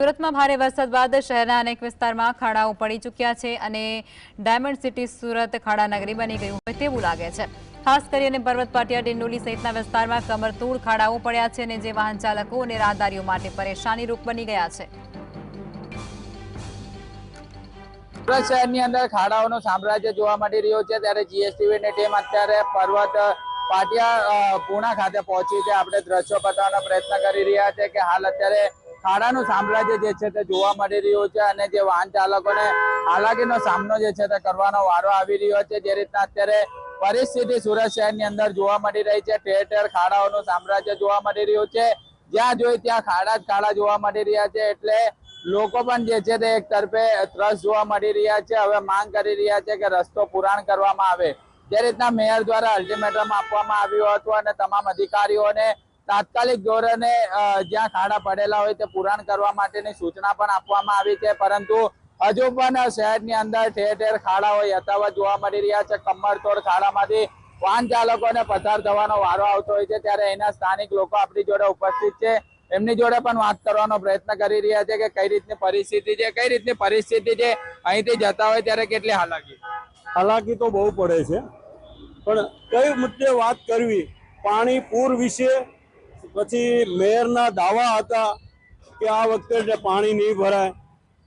સુરતમાં ભારે વરસાદ બાદ શહેરના અનેક વિસ્તારમાં ખાડાઓ પડી ચૂક્યા છે અને ડાયમંડ સિટી સુરત ખાડા નગરી બની ગયું હોય તેવું લાગે છે. ખાસ કરીને પર્વત પાટિયા, ડિંડોલી સહિતના વિસ્તારમાં કમરતૂળ ખાડાઓ પડ્યા છે અને જે વાહન ચાલકો અને રાહદારીઓ માટે પરેશાનીરૂપ બની ગયા છે. સુરત શહેરની અંદર ખાડાઓનો સામ્રાજ્ય જોવા મળી રહ્યું છે. ત્યારે જીએસટીવી ની ટીમ અત્યારે પર્વત પાટિયા પૂણા ખાતે પહોંચી છે. આપણે દ્રશ્યો બતાવવાનો પ્રયત્ન કરી રહ્યા છે કે હાલ અત્યારે ખાડાનું સામ્રાજ્ય જે છે તે જોવા મળી રહ્યું છે અને જે વાહન ચાલકોને હાલાકીનો સામનો જે છે તે કરવાનો વારો આવી રહ્યો છે. જે રીતના અત્યારે પરિસ્થિતિ સુરત શહેરની અંદર જોવા મળી રહી છે. ઠેર ઠેર ખાડાઓનું સામ્રાજ્ય જોવા મળી રહ્યું છે. જ્યાં જોઈ ત્યાં ખાડા જ ખાડા જોવા મળી રહ્યા છે. એટલે લોકો પણ જે છે તે એક તરફે ત્રસ્ત જોવા મળી રહ્યા છે. હવે માંગ કરી રહ્યા છે કે રસ્તો પુરાણ કરવામાં આવે. જે રીતના મેયર દ્વારા અલ્ટિમેટમ આપવામાં આવ્યું હતું અને તમામ અધિકારીઓને તાત્કાલિક ધોરણે જ્યાં ખાડા પડેલા હોય તે પુરાણ કરવા માટેની સૂચના પણ આપવામાં આવી છે. પરંતુ હજુ પણ શહેરની અંદર ઠેર ઠેર ખાડાઓ યથાવત જોવા મળી રહ્યા છે. કમરતોડ ખાડામાંથી વાહન ચાલકોને પસાર થવાનો વારો આવતો હોય છે, ત્યારે એના સ્થાનિક લોકો આપણી જોડે ઉપસ્થિત છે. એમની જોડે પણ વાત કરવાનો પ્રયત્ન કરી રહ્યા છે કે કઈ રીતની પરિસ્થિતિ છે, કઈ રીતની પરિસ્થિતિ છે, અહીંથી જતા હોય ત્યારે કેટલી હાલાકી? હાલાકી તો બહુ પડે છે. પણ કઈ મુદ્દે વાત કરવી? પાણી પૂર વિશે પછી મેયરના દાવા હતા કે આ વખતે પાણી નહીં ભરાય,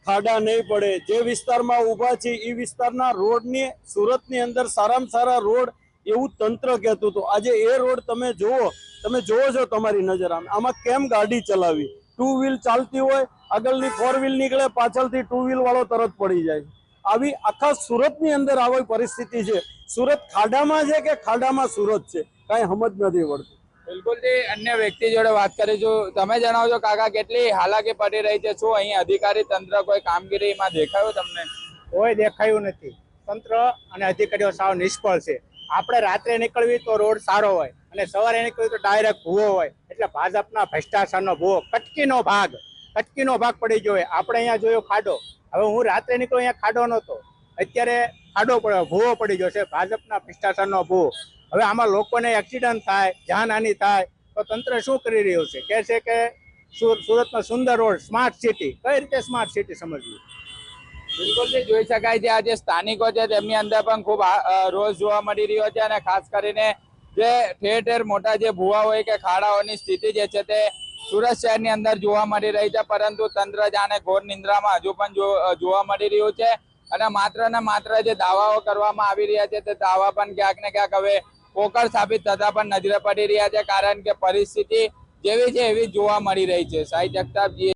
ખાડા નહીં પડે, જે વિસ્તારમાં ઊભા છે એ વિસ્તારના રોડની, સુરતની અંદર સારામાં સારા રોડ એવું તંત્ર કહેતું હતું. આજે એ રોડ તમે જુઓ તમે જુઓ છો તમારી નજર આમ. આમાં કેમ ગાડી ચલાવી? ટુ વ્હીલ ચાલતી હોય, આગળની ફોર વ્હીલ નીકળે, પાછળથી ટુ વ્હીલ વાળો તરત પડી જાય. આવી આખા સુરતની અંદર આવી પરિસ્થિતિ છે. સુરત ખાડામાં છે કે ખાડામાં સુરત છે? કાંઈ સમજ નથી પડતું. બિલકુલથી અન્ય વ્યક્તિ જોડે વાત કરીશું તમે જણાવજો કાકા, કેટલી હાલાકી પડી રહી છે? શું અહીં અધિકારી તંત્ર કોઈ કામગીરીમાં દેખાયું તમને? કોઈ દેખાયું નથી. તંત્ર અને અધિકારીઓ સાવ નિષ્ફળ છે. આપણે રાત્રે નીકળવી તો રોડ સારો હોય અને સવારે નીકળવી તો ડાયરેક્ટ ભૂવો હોય. એટલે ભાજપના ભ્રષ્ટાચારનો ભૂવો, કટકીનો ભાગ કટકીનો ભાગ પડી ગયો આપણે અહીંયા જોયો ખાડો. હવે હું રાત્રે નીકળ્યો અહીંયા ખાડો નહોતો. અત્યારે ખાડો પડ્યો, ભૂવો પડી ગયો છે. ભાજપના ભ્રષ્ટાચારનો ભૂવો. હવે આમાં લોકોને એક્સિડન્ટ થાય, જાનહાનિ થાય, તો તંત્ર શું કરી રહ્યું છે? કહે છે કે સુર- સુરતનો સુંદર રોડ સ્માર્ટ સિટી કઈ રીતે સ્માર્ટ સિટી સમજવી? બિલકુલ જે, જોઈ શકાય છે. આજે સ્થાનિકો છે, તેમની અંદર પણ ખૂબ રોજ જોવા મળી રહ્યો છે અને ખાસ કરીને જે ઠેર ઠેર મોટા જે ભૂવા હોય કે ખાડાઓની સ્થિતિ જે છે તે સુરત શહેરની અંદર જોવા મળી રહી છે. પરંતુ તંત્ર જાણે ઘોર નિંદ્રામાં હજુ પણ જોવા મળી રહ્યું છે. અને માત્ર ને માત્ર જે દાવાઓ કરવામાં આવી રહ્યા છે, તે દાવા પણ ક્યાંક ને ક્યાંક હવે પોકળ સાબિત થતા પણ નજરે પડી રહ્યા છે, કારણ કે પરિસ્થિતિ જેવી છે એવી જોવા મળી રહી છે. સાઈ જગતાપજી